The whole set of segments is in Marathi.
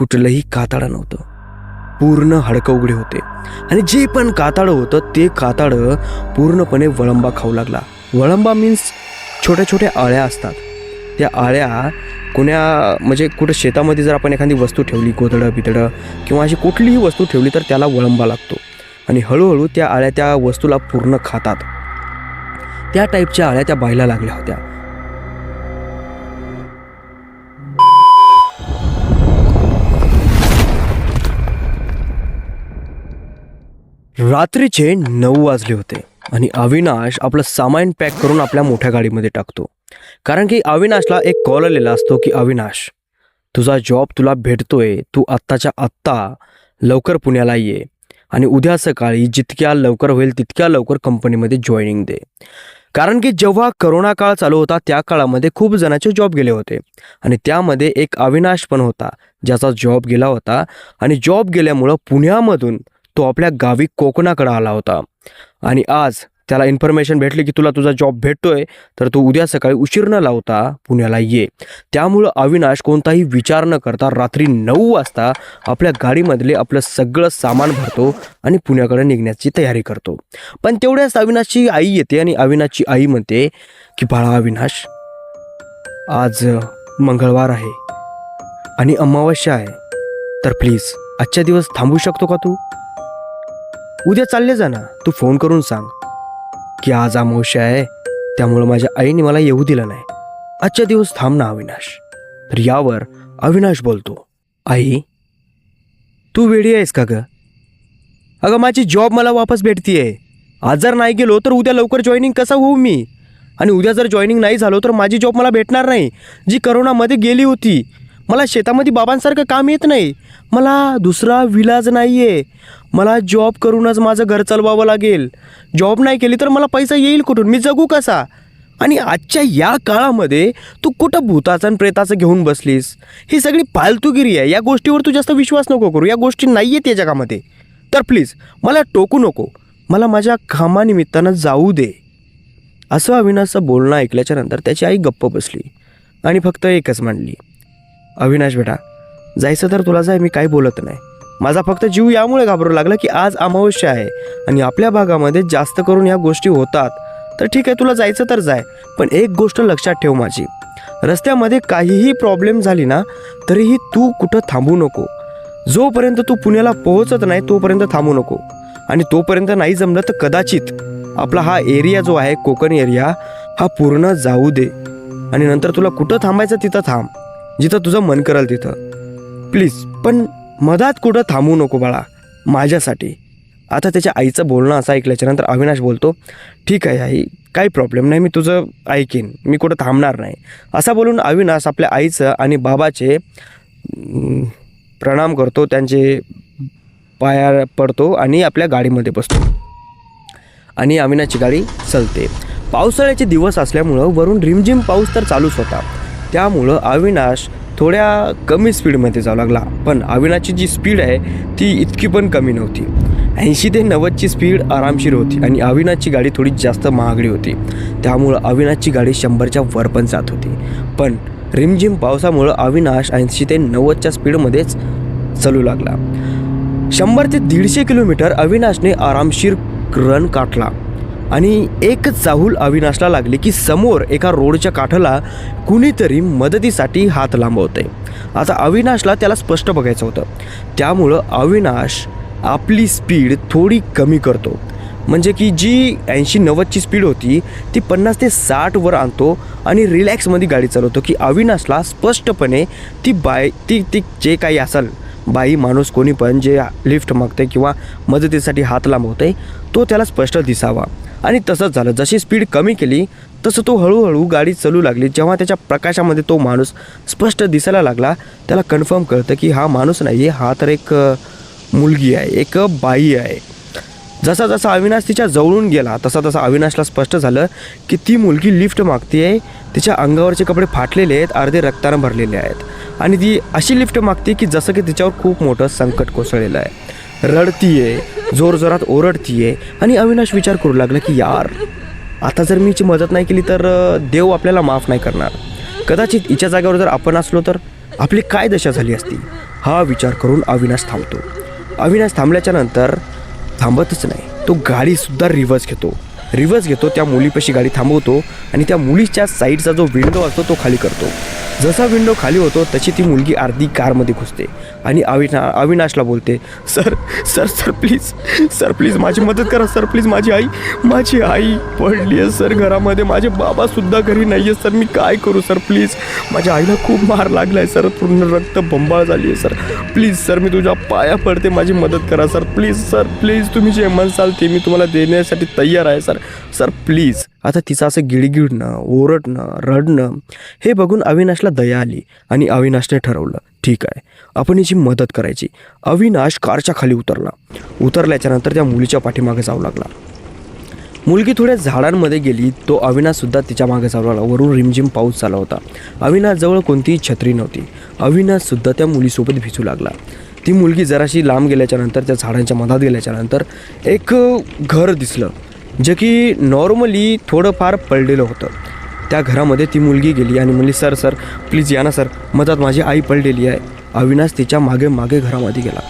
कुठलंही कातडं नव्हतं. पूर्ण हडकं उघडे होते. आणि जे पण कातडं होतं ते कातडं पूर्णपणे वळंबा खाऊ लागला. वळंबा मीन्स छोट्या छोट्या आळ्या असतात. त्या आळ्या कोण्या म्हणजे कुठं शेतामध्ये जर आपण एखादी वस्तू ठेवली गोधडं बिदडं किंवा अशी कुठलीही वस्तू ठेवली तर त्याला वळंबा लागतो. आणि हळूहळू त्या आळ्या त्या वस्तूला पूर्ण खातात. त्या टाईपच्या आळ्या त्या बायला लागल्या होत्या. रात्रीचे नऊ वाजले होते आणि अविनाश आपलं सामान पॅक करून आपल्या मोठ्या गाडीमध्ये टाकतो. कारण की अविनाशला एक कॉल आलेला असतो की अविनाश तुझा जॉब तुला भेटतोय. तू आत्ताच्या आत्ता लवकर पुण्याला ये आणि उद्या सकाळी जितक्या लवकर होईल तितक्या लवकर कंपनीमध्ये जॉईनिंग दे. कारण की जेव्हा करोना काळ चालू होता त्या काळामध्ये खूप जणांचे जॉब गेले होते. आणि त्यामध्ये एक अविनाश पण होता ज्याचा जॉब गेला होता. आणि जॉब गेल्यामुळं पुण्यामधून तो आपल्या गावी कोकणाकडं आला होता. आणि आज त्याला इन्फॉर्मेशन भेटली की तुला तुझा जॉब भेटतोय तर तू उद्या सकाळी उशीर न लावता पुण्याला ये. त्यामुळं अविनाश कोणताही विचार न करता रात्री नऊ वाजता आपल्या गाडीमधले आपलं सगळं सामान भरतो आणि पुण्याकडे निघण्याची तयारी करतो. पण तेवढ्याच अविनाशची आई येते आणि अविनाशची आई म्हणते की बाळा अविनाश आज मंगळवार आहे आणि अमावस्या आहे. तर प्लीज आजच्या दिवस थांबू शकतो का तू? उद्या चालले जा ना. तू फोन करून सांग. की आज अमावश्या आहे त्यामुळं माझ्या आईने मला येऊ दिलं नाही. आजच्या दिवस थांब ना अविनाश. तर यावर अविनाश बोलतो आई तू वेळी आहेस का ग? अगं माझी जॉब मला वापस भेटतीये. आज जर नाही गेलो तर उद्या लवकर जॉईनिंग कसं होऊ मी? आणि उद्या जर जॉईनिंग नाही झालो तर माझी जॉब मला भेटणार नाही जी करोनामध्ये गेली होती. मला शेतामध्ये बाबांसारखं काम येत नाही. मला दुसरा विलाज नाही आहे मला जॉब करूनच माझं घर चालवावं लागेल. जॉब नाही केली तर मला पैसा येईल कुठून? मी जगू कसा? आणि आजच्या या काळामध्ये तू कुठं भूताचं आणि प्रेताचं घेऊन बसलीस? ही सगळी फालतूगिरी आहे. या गोष्टीवर तू जास्त विश्वास नको करू. या गोष्टी नाही आहेत या जगामध्ये तर प्लीज मला टोकू नको. मला माझ्या कामानिमित्तानं जाऊ दे. असं अविनाशचं बोलणं ऐकल्याच्या नंतर त्याची आई गप्प बसली आणि फक्त एकच मांडली अविनाश बेटा जायचं तर तुला जाय मी काही बोलत नाही. माझा फक्त जीव यामुळे घाबरू लागला की आज अमावस्या आहे आणि आपल्या भागामध्ये जास्त करून या गोष्टी होतात. तर ठीक आहे तुला जायचं तर जाय पण एक गोष्ट लक्षात ठेव माझी. रस्त्यामध्ये काहीही प्रॉब्लेम झाली ना तरीही तू कुठं थांबू नको. जोपर्यंत तू पुण्याला पोहोचत नाही तोपर्यंत थांबू नको. आणि तोपर्यंत नाही जमलं तर कदाचित आपला हा एरिया जो आहे कोकण एरिया हा पूर्ण जाऊ दे. आणि नंतर तुला कुठं थांबायचं तिथं थांब. जिथं तुझं मन करेल तिथं. प्लीज पण मधात कुठं थांबू नको बाळा माझ्यासाठी. आता त्याच्या आईचं बोलणं असं ऐकल्याच्यानंतर अविनाश बोलतो ठीक आहे आई काही प्रॉब्लेम नाही मी तुझं ऐकेन मी कुठं थांबणार नाही. असा बोलून अविनाश आपल्या आईचं आणि बाबाचे प्रणाम करतो त्यांचे पाया पडतो आणि आपल्या गाडीमध्ये बसतो. आणि अविनाशची गाडी चलते पावसाळ्याचे दिवस असल्यामुळं वरून रिमझिम पाऊस तर चालूच होता. त्यामुळं अविनाश थोड्या कमी स्पीडमध्ये जाऊ लागला. पण अविनाशची जी स्पीड आहे ती इतकी पण कमी नव्हती. ऐंशी ते नव्वदची स्पीड आरामशीर होती आणि अविनाशची गाडी थोडी जास्त महागडी होती. त्यामुळं अविनाशची गाडी शंभरच्या वर पण जात होती. पण रिमझिम पावसामुळं अविनाश ऐंशी ते नव्वदच्या स्पीडमध्येच चालू लागला. शंभर ते दीडशे किलोमीटर अविनाशने आरामशीर रन काटला आणि एकच चाहूल अविनाशला लागली की समोर एका रोडच्या काठाला कुणीतरी मदतीसाठी हात लांबवते. आता अविनाशला त्याला स्पष्ट बघायचं होतं. त्यामुळं अविनाश आपली स्पीड थोडी कमी करतो. म्हणजे की जी ऐंशी नव्वदची स्पीड होती ती पन्नास ते साठवर आणतो आणि रिलॅक्समध्ये गाडी चालवतो की अविनाशला स्पष्टपणे ती बाय ती ती जे काही असेल बाई माणूस कोणी पण जे लिफ्ट मागते किंवा मदतीसाठी हात लांबवते तो त्याला स्पष्ट दिसावा. आणि तसंच झालं. जशी स्पीड कमी केली तसं तो हळूहळू गाडी चालू लागली. जेव्हा त्याच्या प्रकाशामध्ये तो माणूस स्पष्ट दिसायला लागला त्याला कन्फर्म कळतं की हा माणूस नाही आहे हा तर एक मुलगी आहे एक बाई आहे. जसा जसा अविनाश तिच्या जवळून गेला तसा तसा अविनाशला स्पष्ट झालं की ती मुलगी लिफ्ट मागते आहे तिच्या अंगावरचे कपडे फाटलेले आहेत अर्धे रक्तानं भरलेले आहेत. आणि ती अशी लिफ्ट मागते की जसं की तिच्यावर खूप मोठं संकट कोसळलेलं आहे. रडतीये जोरजोरात ओरडतीये आणि अविनाश विचार करू लागला की यार आता जर मी हिची मदत नाही केली तर देव आपल्याला माफ नाही करणार. कदाचित हिच्या जागेवर जर आपण असलो तर आपली काय दशा झाली असती? हा विचार करून अविनाश थांबतो. अविनाश थांबल्याच्या नंतर थांबतच नाही. तो गाडीसुद्धा रिव्हर्स घेतो. रिव्हर्स घेतो त्या मुलीपाशी गाडी थांबवतो आणि त्या मुलीच्या साईडचा जो विंडो असतो तो खाली करतो. जसा विंडो खाली होतो तशी ती मुलगी अर्धी कारमध्ये घुसते आणि अविना अविनाशला बोलते sir sir sir please sir please माझी मदत करा सर प्लीज माझी आई माझी आई पडली आहे सर घरामध्ये. माझे बाबासुद्धा घरी नाही आहे सर मी काय करू सर प्लीज. माझ्या आईला खूप मार लागला आहे सर पूर्ण रक्त बंबाळ झाली आहे सर. प्लीज सर मी तुझ्या पाया पडते माझी मदत करा सर. प्लीज सर प्लीज तुम्ही जे म्हणसाल ते मी तुम्हाला देण्यासाठी तयार आहे सर. सर प्लीज आता तिचं असं गिडगिडणं ओरडणं रडणं हे बघून अविनाशला दया आली आणि अविनाशने ठरवलं ठीक आहे आपण हिची मदत करायची. अविनाश कारच्या खाली उतरला. उतरल्याच्या नंतर त्या मुलीच्या पाठीमागे जाऊ लागला. मुलगी थोड्या झाडांमध्ये गेली तो अविनाशसुद्धा तिच्यामागे जाऊ लागला. वरून रिमझिम पाऊस झाला होता. अविनाशजवळ कोणतीही छत्री नव्हती. अविनाशसुद्धा त्या मुलीसोबत भिजू लागला. ती मुलगी जराशी लांब गेल्याच्यानंतर त्या झाडांच्या मधात गेल्याच्यानंतर एक घर दिसलं. जे की नॉर्मली थोडंफार पडलेलं होतं. त्या घरामध्ये ती मुलगी गेली आणि म्हणली सर सर प्लीज या ना सर. मधात माझी आई पडलेली आहे. अविनाश तिच्यामागे मागे घरामध्ये गेला.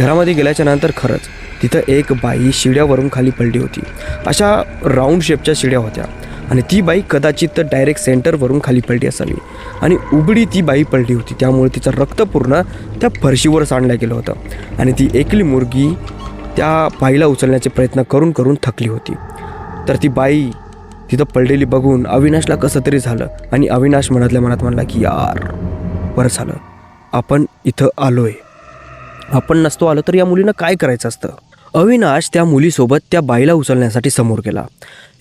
घरामध्ये गेल्याच्यानंतर खरंच तिथं एक बाई शिड्यावरून खाली पडली होती. अशा राऊंड शेपच्या शिड्या होत्या. आणि ती बाई कदाचित डायरेक्ट सेंटरवरून खाली पडली असावी. आणि उघडी ती बाई पडली होती. त्यामुळे तिचं रक्त पूर्ण त्या फरशीवर सांडलं गेलं होतं. आणि ती एकली मुलगी त्या बाईला उचलण्याचे प्रयत्न करून करून थकली होती. तर ती बाई तिथं पडलेली बघून अविनाशला कसं तरी झालं आणि अविनाश मनातल्या मनात म्हणला की यार बरं झालं. आपण इथं आलोय. आपण नसतो आलो तर या मुलीनं काय करायचं असतं? अविनाश त्या मुलीसोबत त्या बाईला उचलण्यासाठी समोर गेला.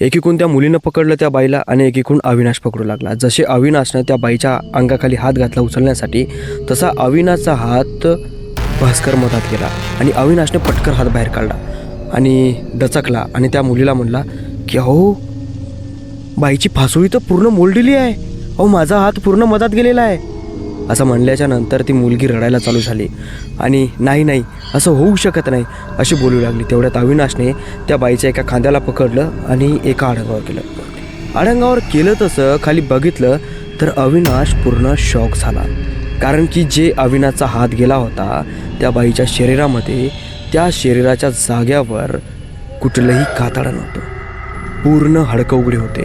एकीकून त्या मुलीनं पकडलं त्या बाईला आणि एकीकून अविनाश पकडू लागला. जसे अविनाशनं त्या बाईच्या अंगाखाली हात घातला उचलण्यासाठी तसा अविनाशचा हात भास्कर मधात गेला आणि अविनाशने पटकर हात बाहेर काढला आणि दचकला आणि त्या मुलीला म्हणला की अहो बाईची फासोळी तर पूर्ण मोलडिली आहे. अहो माझा हात पूर्ण मधात गेलेला आहे. असं म्हणल्याच्या नंतर ती मुलगी रडायला चालू झाली आणि नाही नाही असं होऊ शकत नाही अशी बोलू लागली. तेवढ्यात अविनाशने त्या बाईच्या एका खांद्याला पकडलं आणि एका आडंगावर केलं. आडंगावर केलं तसं खाली बघितलं तर अविनाश पूर्ण शॉक झाला. कारण की जे अविनाचा हात गेला होता त्या बाईच्या शरीरामध्ये त्या शरीराच्या जाग्यावर कुठलंही कातडं नव्हतं. पूर्ण हाडकं उघडे होते.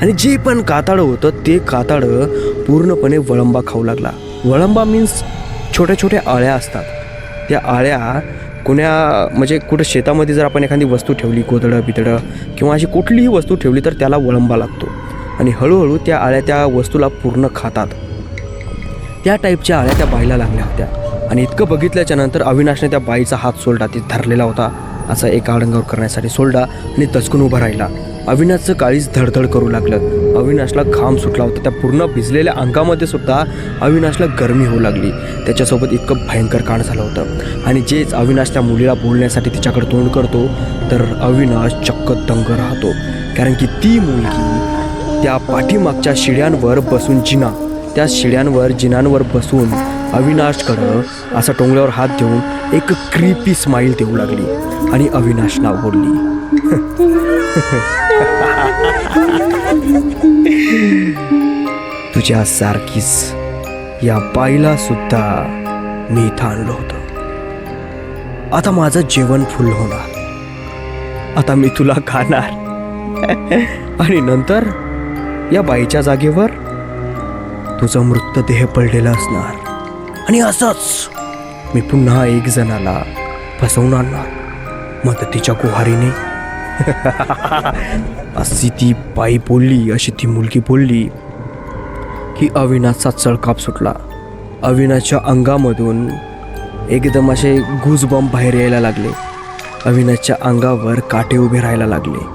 आणि जे पण कातडं होतं ते कातडं पूर्णपणे वळंबा खाऊ लागला. वळंबा मीन्स छोट्या छोट्या आळ्या असतात. त्या आळ्या कुण्या म्हणजे कुठं शेतामध्ये जर आपण एखादी वस्तू ठेवली कोदडं बितडं किंवा अशी कुठलीही वस्तू ठेवली तर त्याला वळंबा लागतो. आणि हळूहळू त्या आळ्या त्या वस्तूला पूर्ण खातात. त्या टाईपच्या आळ्या त्या बाईला लागल्या होत्या. आणि इतकं बघितल्याच्या नंतर अविनाशने त्या बाईचा हात सोलडा ती धरलेला होता. असा एका आडंगावर करण्यासाठी सोल्डा आणि दचकून उभा राहिला. अविनाशचं काळीच धडधड करू लागलं. अविनाशला घाम सुटला होता. त्या पूर्ण भिजलेल्या अंगामध्ये सुद्धा अविनाशला गरमी होऊ लागली. त्याच्यासोबत इतकं भयंकर कांड झालं होतं. आणि जेच अविनाश त्या मुलीला बोलण्यासाठी तिच्याकडे तोंड करतो तर अविनाश चक्क दंग राहतो. कारण की ती मुलगी त्या पाठीमागच्या शिड्यांवर बसून जिना. त्या शिड्यांवर जिनांवर बसून अविनाशकडं असा टोंगल्यावर हात देऊन एक क्रीपी स्माईल देऊ लागली आणि अविनाशला बोलली. तुझ्या सारखीच या बाईला सुद्धा मी इथं आणलं होतं. आता माझं जेवण फुल होणार. आता मी तुला खाणार. आणि नंतर या बाईच्या जागेवर तुझा मृतदेह पडलेला असणार. आणि असंच मी पुन्हा एक जणाला फसवून आणणार मदतीच्या गुहारीने. अशी ती बाई बोलली अशी ती मुलगी बोलली की अविनाशचा चळकाप सुटला. अविनाशच्या अंगामधून एकदम असे गुजबॉम्ब बाहेर यायला लागले. अविनाशच्या अंगावर काटे उभे राहायला लागले.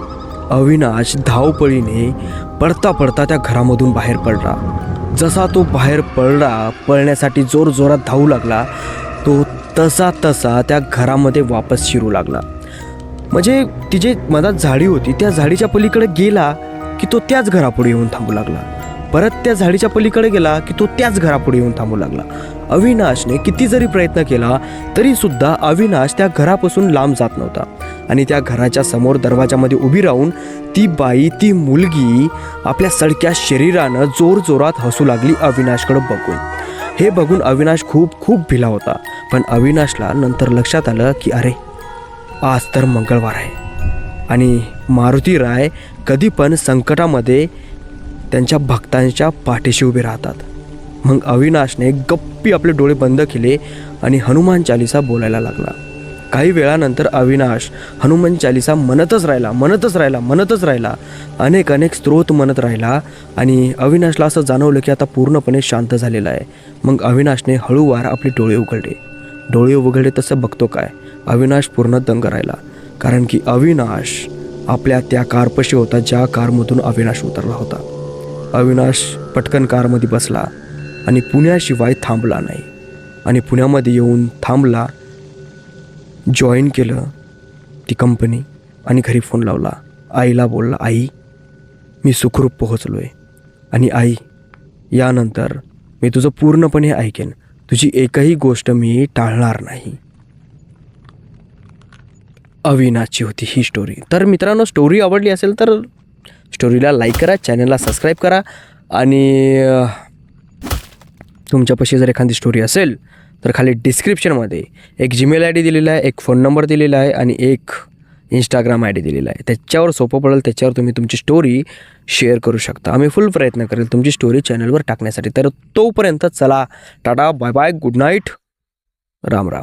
अविनाश धावपळीने पडता पडता त्या घरामधून बाहेर पडला. जसा तो बाहेर पळला पळण्यासाठी जोर जोरात धावू लागला तो तसा तसा त्या घरामध्ये वापस शिरू लागला. म्हणजे ती जे मधात झाडी होती त्या झाडीच्या पलीकडे गेला की तो त्याच घरापुढे येऊन थांबू लागला. परत त्या झाडीच्या पलीकडे गेला की तो त्याच घरापुढे येऊन थांबू लागला. अविनाशने किती जरी प्रयत्न केला तरीसुद्धा अविनाश त्या घरापासून लांब जात नव्हता. आणि त्या घराच्या समोर दरवाजामध्ये उभी राहून ती बाई ती मुलगी आपल्या सडक्या शरीरानं जोर जोरात हसू लागली अविनाशकडं बघून. हे बघून अविनाश खूप खूप भिला होता. पण अविनाशला नंतर लक्षात आलं की अरे आज तर मंगळवार आहे. आणि मारुती राय कधी पण संकटामध्ये त्यांच्या भक्तांच्या पाठीशी उभे राहतात. मग अविनाशने गप्पी आपले डोळे बंद केले आणि हनुमान चालिसा बोलायला लागला. काही वेळानंतर अविनाश हनुमान चालिसा म्हणतच राहिला म्हणतच राहिला म्हणतच राहिला. अनेक अनेक स्त्रोत म्हणत राहिला आणि अविनाशला असं जाणवलं की आता पूर्णपणे शांत झालेला आहे. मग अविनाशने हळूवार आपले डोळे उघडले. डोळे उघडले तसं बघतो काय? अविनाश पूर्ण दंग राहिला. कारण की अविनाश आपल्या त्या कारपाशी होता ज्या कारमधून अविनाश उतरला होता. अविनाश पटकन कारमध्ये बसला आणि पुण्याशिवाय थांबला नाही. आणि पुण्यामध्ये येऊन थांबला जॉईन केलं ती कंपनी आणि घरी फोन लावला. आईला बोलला आई मी सुखरूप पोहोचलो आहे आणि आई यानंतर मी तुझं पूर्णपणे ऐकेन. तुझी एकही गोष्ट मी टाळणार नाही. अविनाशची होती ही स्टोरी तर मित्रांनो स्टोरी आवडली असेल तर स्टोरीला लाईक करा चॅनलला सबस्क्राईब करा. आणि तुमच्यापाशी जर एखादी स्टोरी असेल तर खाली डिस्क्रिप्शनमध्ये एक जीमेल आय डी दिलेला आहे एक फोन नंबर दिलेला आहे आणि एक इंस्टाग्राम आय डी दिलेला आहे. त्याच्यावर सोपं पडेल त्याच्यावर तुम्ही तुमची स्टोरी शेअर करू शकता. आम्ही फुल प्रयत्न करेल तुमची स्टोरी चॅनलवर टाकण्यासाठी. तर तोपर्यंत चला tata bye bye good night Ram Ram.